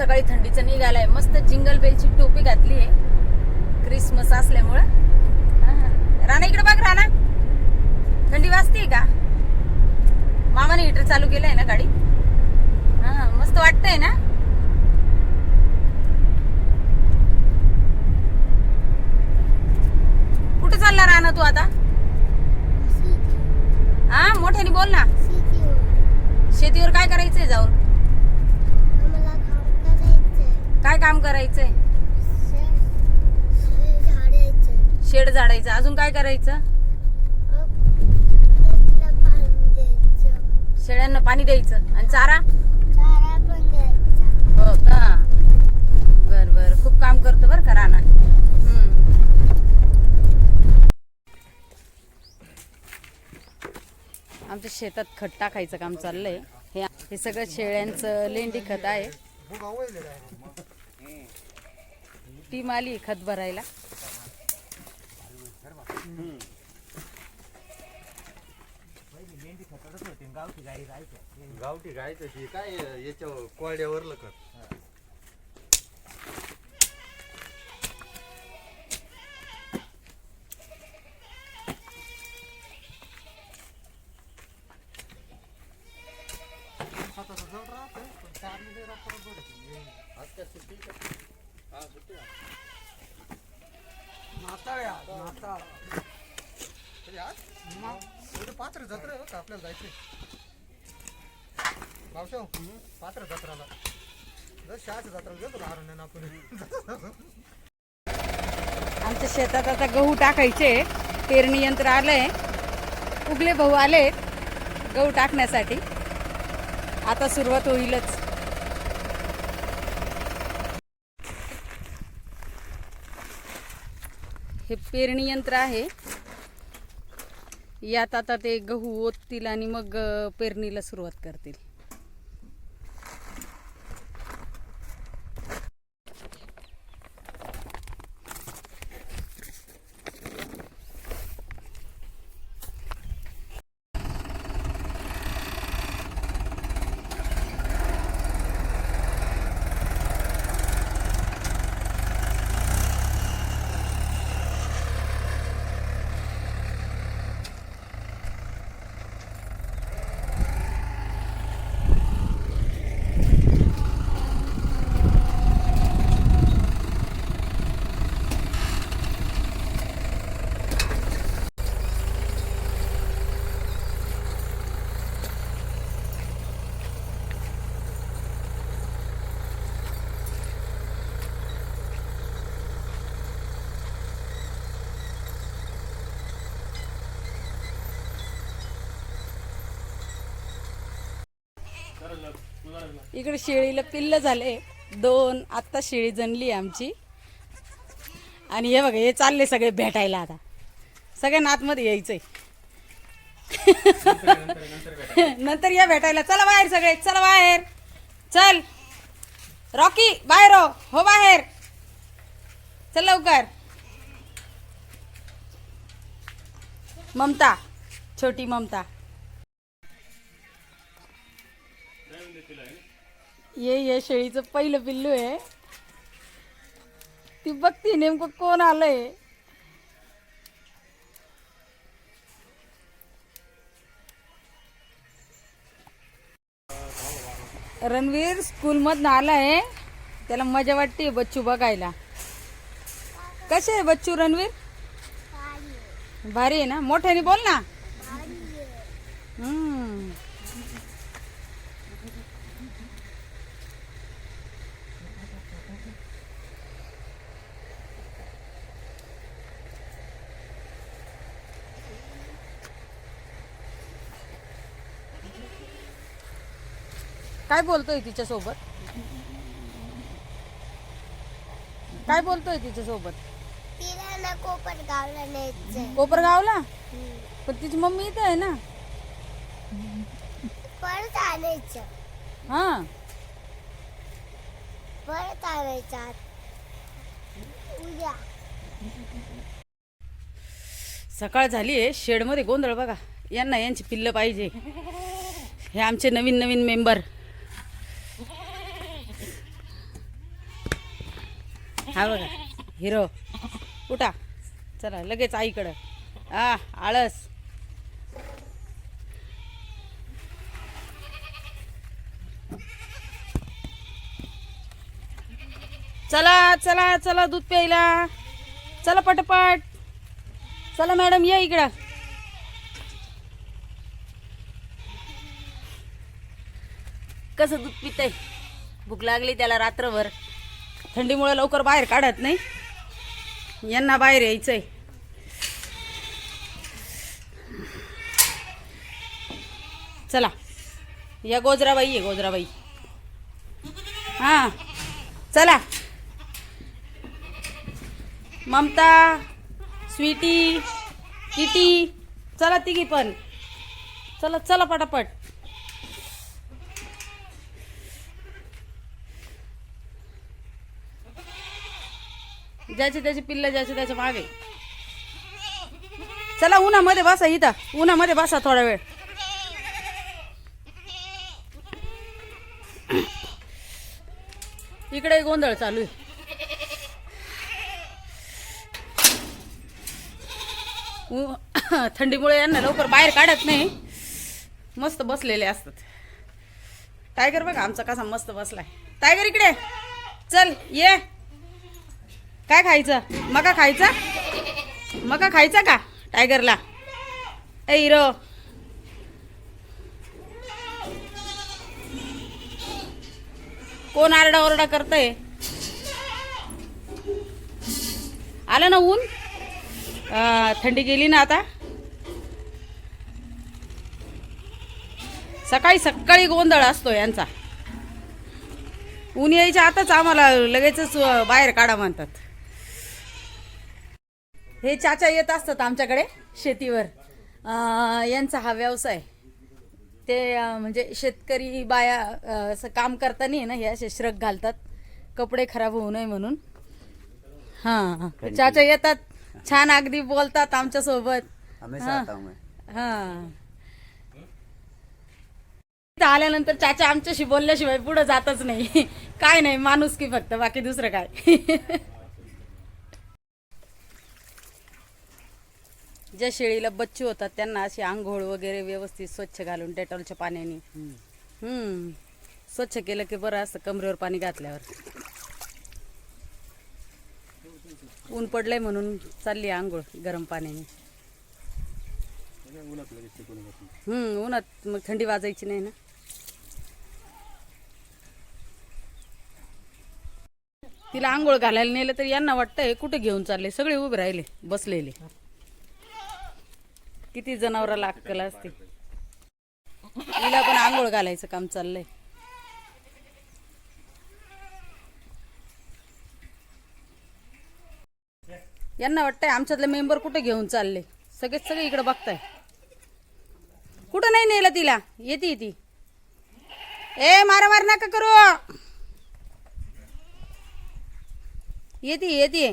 सकाळी थंडीचं निघालाय. मस्त जिंगल बेलची टोपी घातली आहे. क्रिसमस असल्यामुळं. राणा इकडे बघ राणा. थंडी वाजते का? मामाने हिटर चालू केलंय ना गाडी? हा मस्त वाटतंय ना? कुठे चालला राणा तू आता? हा मोठ्याने बोल ना. शेतीवर काय करायचंय जाऊन? काय काम करायचंय? शेड झाडायचं. अजून काय करायचं? शेळ्यांना पाणी द्यायचं. आणि चारा? हो का? बर बर. खूप काम करतो बर का राणा. हम्म. आमच्या शेतात खत टाकायचं काम चाललंय. हे हे सगळं शेळ्यांचं लेंडी खत आहे. टीम आली खत भरायला. गावठी गायचं तशी काय याच्या कोरड्यावरलं कर पात्र जत्रा आहे आपल्याला जायचंय. भावशाव पात्र जत्राला. जर शहाच्या जत्रा गेलो लहान आपण? आमच्या शेतात आता गहू टाकायचे. पेरणी यंत्र आलंय. उगले भाऊ आले गहू टाकण्यासाठी. आता सुरुवात होईलच. हे पेरणी यंत्र आहे. यात आता ते गहू ओततील आणि मग पेरणीला सुरुवात करतील. इकडे शेळीला पिल्ल झाले. दोन आत्ता शेळी जणली आमची. आणि हे बघा हे चालले सगळे भेटायला आता. सगळ्यांना आतमध्ये यायचंय. नंतर या भेटायला. चला बाहेर सगळे. चला बाहेर. चल. रॉकी बाहेर हो. हो बाहेर. चल लवकर. ममता छोटी ममता. ये ये शेळीचं पहिलं पिल्लू आहे. ती बघती नेमकं कोण आलंय. रणवीर स्कूलमधनं आलाय. त्याला मजा वाटते बच्चू बघायला. कसे आहे बच्चू रणवीर? भारी आहे. ना? मोठ्याने बोल ना हम्म काय बोलतोय तिच्यासोबत? काय बोलतोय तिच्यासोबत? तिला ना कोपर गावला न्यायचंय. कोपरगावला? पण तिची मम्मी इथं आहे ना? परत आणायचं. हा. परत आणायचं. उद्या. सकाळ झाली आहे. शेडमध्ये गोंधळ बघा. यांना यांची पिल्लं पाहिजे. हे आमचे नवीन नवीन मेंबर हा बघा हिरो. उठा. चला लगेच आईकडं. आ आळस. चला चला चला दूध प्यायला. चला पटपट. चला मॅडम या इकडं. कसं दूध पितंय? भूक लागली त्याला रात्रभर. थंडीमुळे लवकर बाहेर काढत नाही. यांना बाहेर यायचं आहे चला. या गोजराबाई आहे गोजराबाई. हा. चला. Mamata Sweety Kitty. चला तिघी पण. चला चला पटापट. ज्याचे त्याचे पिल्ल ज्याचे त्याच्यामागे. चला उन्हामध्ये बसा इथं. उन्हामध्ये बसा थोडा वेळ. इकडे गोंधळ चालू आहे. उ- थंडीमुळे यांना लवकर बाहेर काढत नाही. मस्त बसलेले असतात. टायगर बघा आमचा कसा मस्त बसलाय. टायगर इकडे. चल ये. काय खायचं? मका खायचा? मका खायचा का? टायगरला. ए हिरो. कोण आरडा ओरडा करतय? आलं ना ऊन? थंडी गेली ना आता? सकाळी सकाळी गोंधळ असतो यांचा. ऊन यायच्या आताच आम्हाला लगेचच बाहेर काढा म्हणतात. हे चाचा येत असतात आमच्याकडे शेतीवर. यांचा हा व्यवसाय. ते म्हणजे शेतकरी बाया असं काम करताना ना हे असे श्रक घालतात. कपडे खराब होऊ नये म्हणून. हां चाचा येतात. छान अगदी बोलतात आमच्यासोबत. हूं. हां. आल्यानंतर चाचा आमच्याशी बोलल्याशिवाय पुढे जातच नाही. काय नाही माणूस की फक्त बाकी दुसरं काय? ज्या शेळीला बच्चू होतात त्यांना अशी आंघोळ वगैरे व्यवस्थित स्वच्छ घालून डेटॉलच्या पाण्याने. हम्म. स्वच्छ केलं की बरं असतं कमरेवर पाणी घातल्यावर. ऊन पडलंय म्हणून चालली आंघोळ गरम पाण्याने. हम्म उन्हात मग थंडी वाजायची नाही ना? तिला आंघोळ घालायला नेलं तर यांना वाटतंय कुठे घेऊन चालले? सगळे उभे राहिले बसलेले. किती जनावराला अक्कल असते. तिला पण आंघोळ घालायचं काम चाललंय. यांना वाटतंय आमच्यातले मेंबर कुठे घेऊन चालले? सगळेच सगळे इकडे बघताय. कुठं नाही नेलं तिला? येते ती ए मारा मार नका करू. येते येते.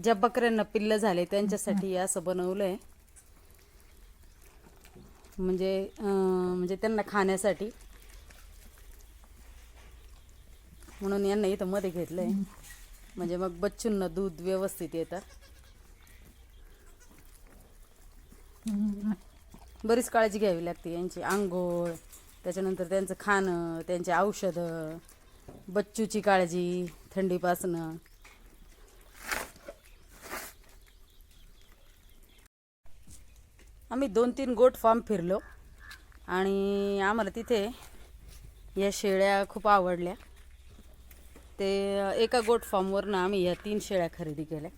ज्या बकऱ्यांना पिल्ल झाले त्यांच्यासाठी असं बनवलंय. म्हणजे म्हणजे त्यांना खाण्यासाठी. म्हणून यांना इथं मध्ये घेतलंय. म्हणजे मग बच्चूंना दूध व्यवस्थित येतात बरीच काळजी घ्यावी लागते यांची. आंघोळ त्याच्यानंतर त्यांचं खाणं त्यांचे औषधं बच्चूची काळजी थंडीपासनं. आम्ही दोन तीन गोट फार्म फिरलो. आणि आम्हाला तिथे या शेळ्या खूप आवडल्या. ते एका गोट फार्मवरनं आम्ही या तीन शेळ्या खरेदी केल्या.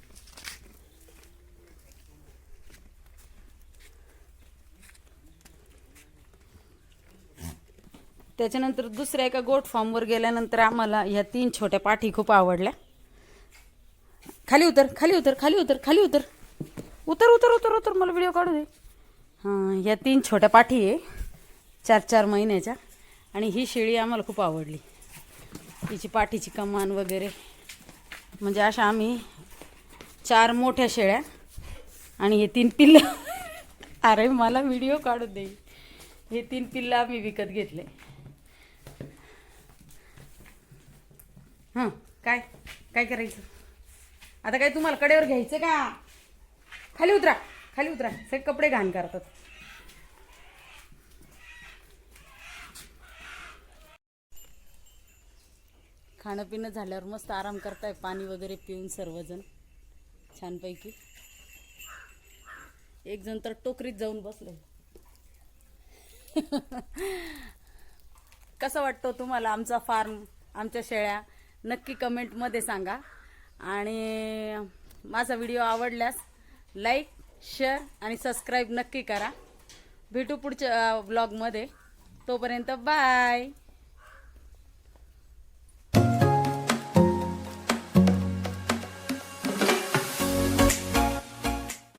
त्याच्यानंतर दुसऱ्या एका गोट फॉर्मवर गेल्यानंतर आम्हाला ह्या तीन छोट्या पाठी खूप आवडल्या. खाली उतर खाली उतर खाली उतर खाली उतर. उतर उतर उतर उतर मला व्हिडिओ काढू दे. ह्या तीन छोट्या पाठी आहे. चार चार महिन्याच्या. आणि ही शेळी आम्हाला खूप आवडली. तिची पाठीची कमान वगैरे. म्हणजे अशा आम्ही चार मोठ्या शेळ्या आणि हे तीन पिल्ल. अरे मला व्हिडिओ काढू दे. हे तीन पिल्ल आम्ही विकत घेतले. हां काय? काय करायचं? आता काय तुम्हाला कडेवर घ्यायचं का? खाली उतरा. खाली उतरा. सगळे कपडे घाण करतात. खाणं पिणं झाल्यावर मस्त आराम करताय पाणी वगैरे पिऊन सर्वजण. छानपैकी. एक जण तर टोकरीत जाऊन बसले कसा वाटतो तुम्हाला आमचा फार्म आमच्या शेळ्या? नक्की कमेंटमध्ये सांगा. आणि माझा व्हिडिओ आवडल्यास लाईक शेअर आणि सबस्क्राईब नक्की करा. भेटू पुढच्या ब्लॉगमध्ये तोपर्यंत बाय